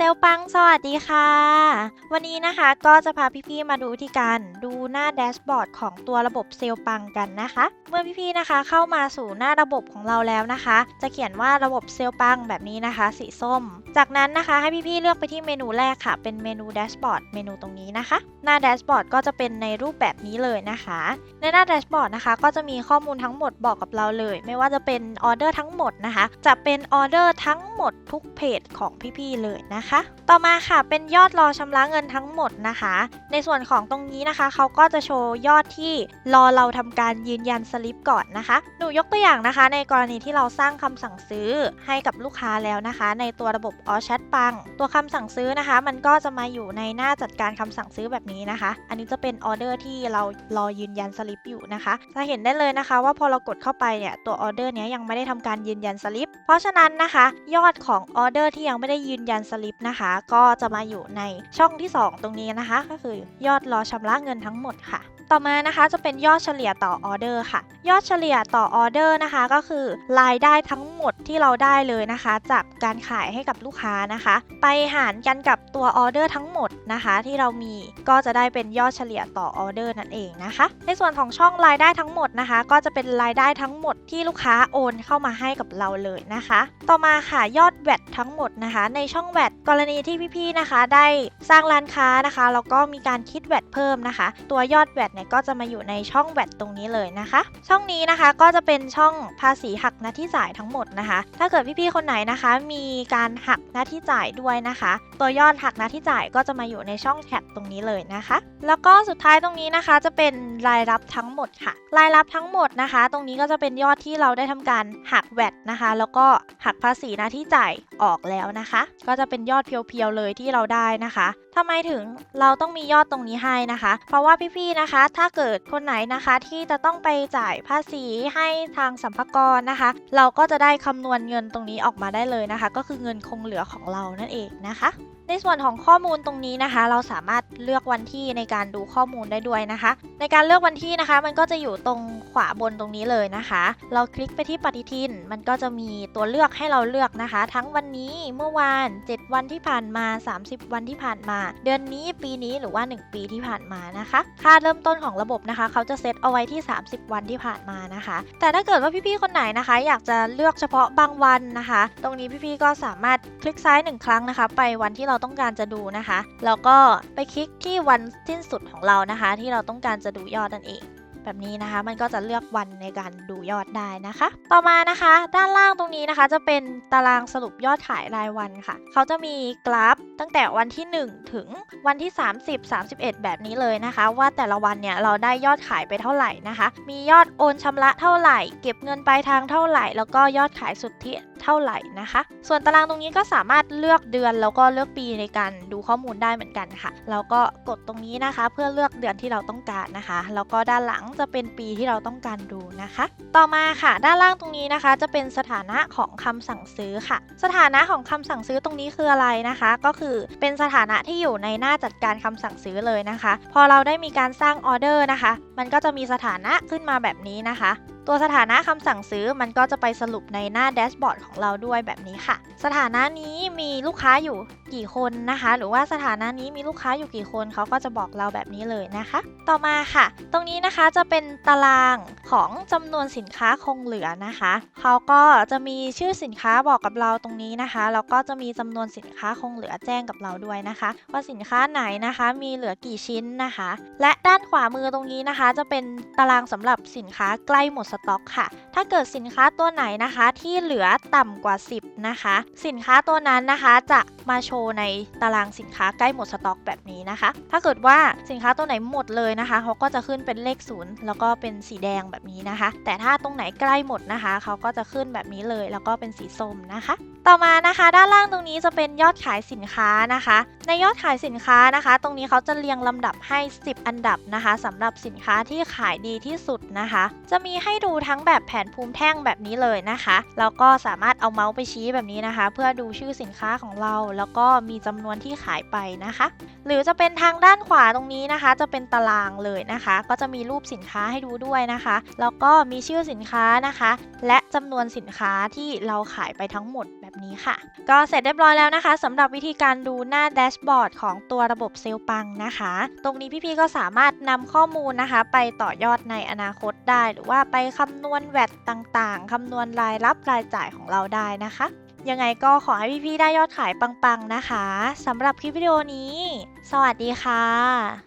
ซลปังสวัสดีค่ะ วันนี้นะคะก็จะพาพี่ๆมาดูวิธีการดูหน้าแดชบอร์ดของตัวระบบเซลปังกันนะคะ เมื่อพี่ๆนะคะเข้ามาสู่หน้าระบบของเราแล้วนะคะ จะเขียนว่าระบบเซลปังแบบนี้นะคะ สีส้ม จากนั้นนะคะให้พี่ๆเลือกไปที่เมนูแรกค่ะ เป็นเมนูแดชบอร์ดเมนูตรงนี้นะคะ หน้าแดชบอร์ดก็จะเป็นในรูปแบบนี้เลยนะคะ ในหน้าแดชบอร์ดนะคะก็จะมีข้อมูลทั้งหมดบอกกับเราเลย ไม่ว่าจะเป็นออเดอร์ทั้งหมดนะคะ จะเป็นออเดอร์ทั้งหมดทุกเพจของพี่ๆเลยนะคะต่อมาค่ะเป็นยอดรอชำระเงินทั้งหมดนะคะ ในส่วนของตรงนี้นะคะเขาก็จะโชว์ยอดที่รอเราทำการยืนยันสลิปก่อนนะคะ หนูยกตัวอย่างนะคะ ในกรณีที่เราสร้างคำสั่งซื้อให้กับลูกค้าแล้วนะคะ ในตัวระบบ All Chat ปัง ตัวคำสั่งซื้อนะคะ มันก็จะมาอยู่ในหน้าจัดการคำสั่งซื้อแบบนี้นะคะ อันนี้จะเป็นออเดอร์ที่เรารอยืนยันสลิปอยู่นะคะ จะเห็นได้เลยนะคะ ว่าพอเรากดเข้าไปเนี่ยตัวออเดอร์เนี้ยยังไม่ได้ทำการยืนยันสลิป เพราะฉะนั้นนะคะ ยอดของออเดอร์ที่ยังไม่ได้ยืนยันสลิปนะคะ ก็จะมาอยู่ในช่องที่ 2 ตรงนี้นะคะ ก็คือยอดรอชำระเงินทั้งหมดค่ะ ต่อมานะคะจะเป็นยอดเฉลี่ยต่อออเดอร์ค่ะ ยอดเฉลี่ยต่อออเดอร์นะคะ ก็คือรายได้ทั้งหมดที่เราได้เลยนะคะ จากการขายให้กับลูกค้านะคะ ไปหารกันกับตัวออเดอร์ทั้งหมดนะคะ ที่เรามีก็จะได้เป็นยอดเฉลี่ยต่อออเดอร์นั่นเองนะคะ ในส่วนของช่องรายได้ทั้งหมดนะคะ ก็จะเป็นรายได้ทั้งหมดที่ลูกค้าโอนเข้ามาให้กับเราเลยนะคะ ต่อมาค่ะยอดแวดทั้งหมดนะคะ ในช่องแวดกรณีที่พี่ๆนะคะ ได้สร้างร้านค้านะคะแล้วก็มีการคิดแวดเพิ่มนะคะ ตัวยอดแวดเนี่ยก็จะมาอยู่ในช่องแวดตรงนี้เลยนะคะ ช่องนี้นะคะก็จะเป็นช่องภาษีหักหน้าที่จ่ายทั้งหมดนะคะ ถ้าเกิดพี่ๆคนไหนนะคะ มีการหักหน้าที่จ่ายด้วยนะคะ ตัวยอดหักหน้าที่จ่ายก็จะมาอยู่ในช่องแท็บตรงนี้เลยนะคะ แล้วก็สุดท้ายตรงนี้นะคะจะเป็นรายรับทั้งหมดค่ะ รายรับทั้งหมดนะคะ ตรงนี้ก็จะเป็นยอดที่เราได้ทำการหักแวดนะคะ แล้วก็หักภาษีหน้าที่จ่ายออกแล้วนะคะ ก็จะเป็นยอดเพียวๆเลยที่เราได้นะคะทำไมถึงเราต้องมียอดตรงนี้ให้นะคะ เพราะว่าพี่ๆนะคะ ถ้าเกิดคนไหนนะคะที่จะต้องไปจ่ายภาษีให้ทางสัมภากรนะคะ เราก็จะได้คำนวณเงินตรงนี้ออกมาได้เลยนะคะ ก็คือเงินคงเหลือของเรานั่นเองนะคะ ในส่วนของข้อมูลตรงนี้นะคะ เราสามารถเลือกวันที่ในการดูข้อมูลได้ด้วยนะคะ ในการเลือกวันที่นะคะ มันก็จะอยู่ตรงขวาบนตรงนี้เลยนะคะ เราคลิกไปที่ปฏิทิน มันก็จะมีตัวเลือกให้เราเลือกนะคะ ทั้งวันนี้เมื่อวาน 7 วันที่ผ่านมา 30 วันที่ผ่านมา เดือนนี้ปีนี้หรือว่า 1 ปีที่ผ่านมานะคะ ค่าเริ่มต้นของระบบนะคะ เขาจะเซตเอาไว้ที่ 30 วันที่ผ่านมานะคะ แต่ถ้าเกิดว่าพี่ๆคนไหนนะคะ อยากจะเลือกเฉพาะบางวันนะคะ ตรงนี้พี่ๆก็สามารถคลิกซ้ายหนึ่งครั้งนะคะ ไปวันที่เราต้องการจะดูนะคะ แล้วก็ไปคลิกที่วันสิ้นสุดของเรานะคะ ที่เราต้องการจะดูยอดนั่นเอง แบบนี้นะคะมันก็จะเลือกวันในการดูยอดได้นะคะ ต่อมานะคะ ด้านล่างตรงนี้นะคะ จะเป็นตารางสรุปยอดขายรายวันค่ะ เขาจะมีกราฟตั้งแต่วันที่ 1 ถึงวันที่ 30 31 แบบนี้เลยนะคะ ว่าแต่ละวันเนี่ยเราได้ยอดขายไปเท่าไหร่นะคะ มียอดโอนชำระเท่าไหร่ เก็บเงินปลายทางเท่าไหร่ แล้วก็ยอดขายสุทธิ เท่าไหร่นะคะ ส่วนตารางตรงนี้ก็สามารถเลือกเดือนแล้วก็เลือกปีในการดูข้อมูลได้เหมือนกันค่ะ แล้วก็กดตรงนี้นะคะ เพื่อเลือกเดือนที่เราต้องการนะคะ แล้วก็ด้านหลังจะเป็นปีที่เราต้องการดูนะคะ ต่อมาค่ะ ด้านล่างตรงนี้นะคะ จะเป็นสถานะของคำสั่งซื้อค่ะ สถานะของคำสั่งซื้อตรงนี้คืออะไรนะคะ ก็คือเป็นสถานะที่อยู่ในหน้าจัดการคำสั่งซื้อเลยนะคะ พอเราได้มีการสร้างออเดอร์นะคะ มันก็จะมีสถานะขึ้นมาแบบนี้นะคะ ตัวสถานะคำสั่งซื้อมันก็จะไปสรุปในหน้าแดชบอร์ดของเราด้วยแบบนี้ค่ะ สถานะนี้มีลูกค้าอยู่กี่คนนะคะ หรือว่าสถานะนี้มีลูกค้าอยู่กี่คนเขาก็จะบอกเราแบบนี้เลยนะคะ ต่อมาค่ะ ตรงนี้นะคะจะเป็นตารางของจำนวนสินค้าคงเหลือนะคะเขาก็จะมีชื่อสินค้าบอกกับเราตรงนี้นะคะแล้วก็จะมีจำนวนสินค้าคงเหลือแจ้งกับเราด้วยนะคะ ว่าสินค้าไหนนะคะ มีเหลือกี่ชิ้นนะคะ และด้านขวามือตรงนี้นะคะ จะเป็นตารางสำหรับสินค้าใกล้หมดสต็อกค่ะ ถ้าเกิดสินค้าตัวไหนนะคะที่เหลือต่ำกว่า 10 นะคะ สินค้าตัวนั้นนะคะจะมาโชว์ในตารางสินค้าใกล้หมดสต็อกแบบนี้นะคะ ถ้าเกิดว่าสินค้าตัวไหนหมดเลยนะคะเขาก็จะขึ้นเป็นเลขศูนย์แล้วก็เป็นสีแดงแบบนี้นะคะ แต่ถ้าตรงไหนใกล้หมดนะคะเขาก็จะขึ้นแบบนี้เลย แล้วก็เป็นสีส้มนะคะต่อมานะคะ ด้านล่างตรงนี้จะเป็นยอดขายสินค้านะคะ ในยอดขายสินค้านะคะ ตรงนี้เขาจะเรียงลำดับให้ 10 อันดับนะคะสำหรับสินค้าที่ขายดีที่สุดนะคะ จะมีให้ดูทั้งแบบแผนภูมิแท่งแบบนี้เลยนะคะแล้วก็สามารถเอาเมาส์ไปชี้แบบนี้นะคะ เพื่อดูชื่อสินค้าของเรา แล้วก็มีจำนวนที่ขายไปนะคะ หรือจะเป็นทางด้านขวาตรงนี้นะคะ จะเป็นตารางเลยนะคะ ก็จะมีรูปสินค้าให้ดูด้วยนะคะ แล้วก็มีชื่อสินค้านะคะ และจำนวนสินค้าที่เราขายไปทั้งหมด แบบนี้ค่ะ ก็เสร็จเรียบร้อยแล้วนะคะสำหรับวิธีการดูหน้าแดชบอร์ดของตัวระบบเซลล์ปังนะคะ ตรงนี้พี่ๆก็สามารถนำข้อมูลนะคะ ไปต่อยอดในอนาคตได้ หรือว่าไปคำนวณแวดต่างๆคำนวณรายรับรายจ่ายของเราได้นะคะยังไงก็ขอให้พี่ๆได้ยอดขายปังๆนะคะสำหรับคลิปวิดีโอนี้ สวัสดีค่ะ